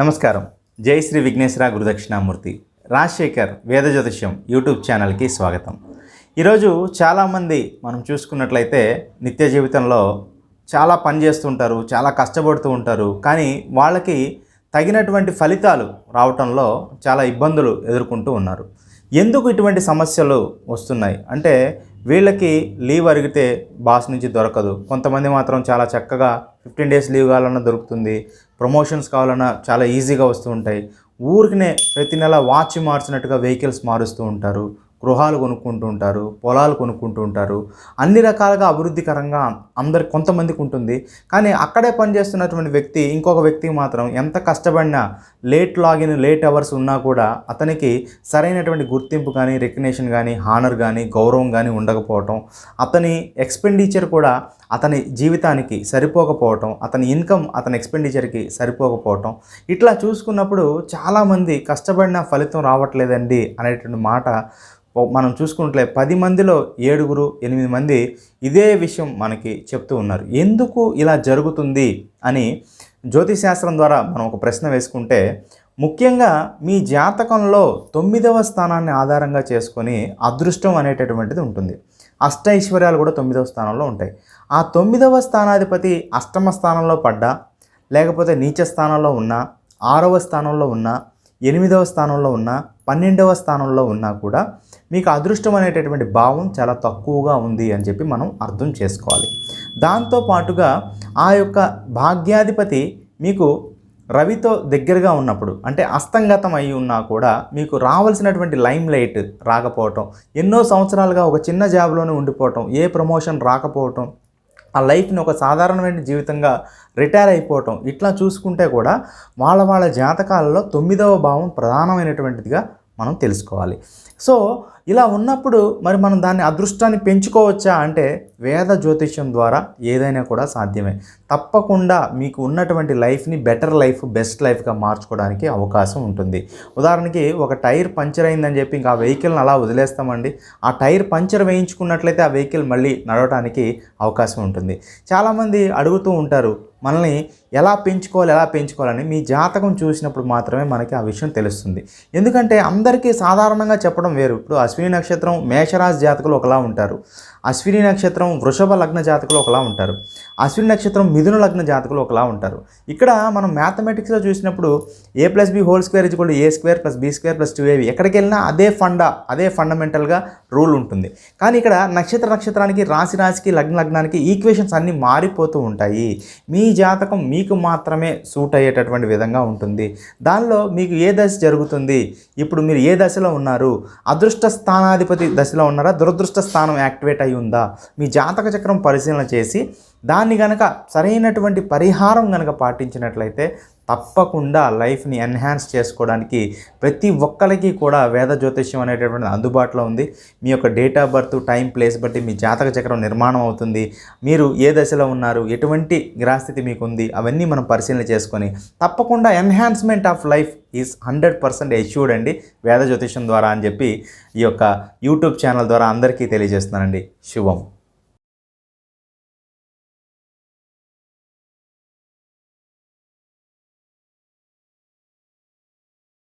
నమస్కారం. జై శ్రీ విఘ్నేశ్వర గురుదక్షిణామూర్తి రాజశేఖర్ వేద జ్యోతిష్యం యూట్యూబ్ ఛానల్కి స్వాగతం. ఈరోజు చాలామంది మనం చూసుకున్నట్లయితే నిత్య జీవితంలో చాలా పని చేస్తుంటారు చాలా కష్టపడుతూ ఉంటారు కానీ వాళ్ళకి తగినటువంటి ఫలితాలు రావటంలో చాలా ఇబ్బందులు ఎదుర్కొంటూ ఉన్నారు. ఎందుకు ఇటువంటి సమస్యలు వస్తున్నాయి? అంటే వీళ్ళకి లీవ్ అడిగితే బాస్ నుంచి దొరకదు. కొంతమంది మాత్రం చాలా చక్కగా ఫిఫ్టీన్ డేస్ లీవ్ కావాలన్నా దొరుకుతుంది. ప్రమోషన్స్ కావాలన్నా చాలా ఈజీగా వస్తూ ఉంటాయి. ఊరికనే ప్రతి నెల వాచ్ మార్చినట్టుగా వెహికల్స్ మారుస్తూ ఉంటారు. గృహాలు కొనుక్కుంటూ ఉంటారు పొలాలు కొనుక్కుంటూ ఉంటారు అన్ని రకాలుగా అభివృద్ధికరంగా అందరి కొంతమందికి ఉంటుంది. కానీ అక్కడే పనిచేస్తున్నటువంటి వ్యక్తి ఇంకొక వ్యక్తికి మాత్రం ఎంత కష్టపడినా లేట్ లాగిన్ లేట్ అవర్స్ ఉన్నా కూడా అతనికి సరైనటువంటి గుర్తింపు కానీ రికగ్నేషన్ కానీ హానర్ కానీ గౌరవం కానీ ఉండకపోవటం అతని ఎక్స్పెండిచర్ కూడా అతని జీవితానికి సరిపోకపోవటం అతని ఇన్కమ్ అతని ఎక్స్పెండిచర్కి సరిపోకపోవటం. ఇట్లా చూసుకున్నప్పుడు చాలామంది కష్టపడిన ఫలితం రావట్లేదండి అనేటువంటి మాట మనం చూసుకుంటే పది మందిలో ఏడుగురు ఎనిమిది మంది ఇదే విషయం మనకి చెప్తూ ఉన్నారు. ఎందుకు ఇలా జరుగుతుంది అని జ్యోతిశాస్త్రం ద్వారా మనం ఒక ప్రశ్న వేసుకుంటే ముఖ్యంగా మీ జాతకంలో తొమ్మిదవ స్థానాన్ని ఆధారంగా చేసుకొని అదృష్టం అనేటటువంటిది ఉంటుంది. అష్ట ఐశ్వర్యాలు కూడా తొమ్మిదవ స్థానంలో ఉంటాయి. ఆ తొమ్మిదవ స్థానాధిపతి అష్టమ స్థానంలో పడ్డా? లేకపోతే నీచ స్థానంలో ఉన్నా? ఆరవ స్థానంలో ఉన్నా? ఎనిమిదవ స్థానంలో ఉన్నా? పన్నెండవ స్థానంలో ఉన్నా కూడా మీకు అదృష్టం అనేటటువంటి భావం చాలా తక్కువగా ఉంది అని చెప్పి మనం అర్థం చేసుకోవాలి. దాంతో పాటుగా ఆ యొక్క భాగ్యాధిపతి మీకు రవితో దగ్గరగా ఉన్నప్పుడు అంటే అస్తంగతం అయి ఉన్నా కూడా మీకు రావాల్సినటువంటి లైమ్ లైట్ రాకపోవటం ఎన్నో సంవత్సరాలుగా ఒక చిన్న జాబ్లోనే ఉండిపోవటం ఏ ప్రమోషన్ రాకపోవటం ఆ లైఫ్ని ఒక సాధారణమైన జీవితంగా రిటైర్ అయిపోవటం ఇట్లా చూసుకుంటే కూడా వాళ్ళ వాళ్ళ జాతకాలలో తొమ్మిదవ భావం ప్రధానమైనటువంటిదిగా మనం తెలుసుకోవాలి. సో ఇలా ఉన్నప్పుడు మరి మనం దాన్ని అదృష్టాన్ని పెంచుకోవచ్చా అంటే వేద జ్యోతిష్యం ద్వారా ఏదైనా కూడా సాధ్యమే. తప్పకుండా మీకు ఉన్నటువంటి లైఫ్ని బెటర్ లైఫ్ బెస్ట్ లైఫ్గా మార్చుకోవడానికి అవకాశం ఉంటుంది. ఉదాహరణకి ఒక టైర్ పంచర్ అయిందని చెప్పి ఇంకా ఆ వెహికల్ని అలా వదిలేస్తామండి. ఆ టైర్ పంచర్ వేయించుకున్నట్లయితే ఆ వెహికల్ మళ్ళీ నడవడానికి అవకాశం ఉంటుంది. చాలామంది అడుగుతూ ఉంటారు మనల్ని ఎలా పెంచుకోవాలి ఎలా పెంచుకోవాలని మీ జాతకం చూసినప్పుడు మాత్రమే మనకి ఆ విషయం తెలుస్తుంది. ఎందుకంటే అందరికీ సాధారణంగా చెప్పడం వేరు. ఇప్పుడు అశ్విని నక్షత్రం మేషరాశి జాతకులు ఒకలా ఉంటారు. అశ్విని నక్షత్రం వృషభ లగ్న జాతకులు ఒకలా ఉంటారు. అశ్విని నక్షత్రం మిథున లగ్న జాతకులు ఒకలా ఉంటారు. ఇక్కడ మనం మ్యాథమెటిక్స్లో చూసినప్పుడు a plus b whole square ఇచ్చుకోండి a square plus b square plus two ఏవి ఎక్కడికి వెళ్ళినా అదే ఫండా అదే ఫండమెంటల్గా రూల్ ఉంటుంది. కానీ ఇక్కడ నక్షత్ర నక్షత్రానికి రాశి రాశికి లగ్న లగ్నానికి ఈక్వేషన్స్ అన్నీ మారిపోతూ ఉంటాయి. మీ జాతకం మీకు మాత్రమే సూట్ అయ్యేటటువంటి విధంగా ఉంటుంది. దానిలో మీకు ఏ దశ జరుగుతుంది? ఇప్పుడు మీరు ఏ దశలో ఉన్నారు? అదృష్ట స్థానాధిపతి దశలో ఉన్నారా? దురదృష్ట స్థానం యాక్టివేట్ అయి ఉందా? మీ జాతక చక్రం పరిశీలన చేసి దాన్ని గనక సరైనటువంటి పరిహారం గనక పాటించినట్లయితే తప్పకుండా లైఫ్ని ఎన్హాన్స్ చేసుకోవడానికి ప్రతి ఒక్కరికి కూడా వేద జ్యోతిష్యం అనేటటువంటి అందుబాటులో ఉంది. మీ యొక్క date of birth time place బట్టి మీ జాతక చక్రం నిర్మాణం అవుతుంది. మీరు ఏ దశలో ఉన్నారు ఎటువంటి గ్రాస్థితి మీకు ఉంది అవన్నీ మనం పరిశీలన చేసుకొని తప్పకుండా enhancement of life is hundred percent assured అండి వేద జ్యోతిష్యం ద్వారా అని చెప్పి ఈ యొక్క యూట్యూబ్ ఛానల్ ద్వారా అందరికీ తెలియజేస్తున్నానండి. శుభం.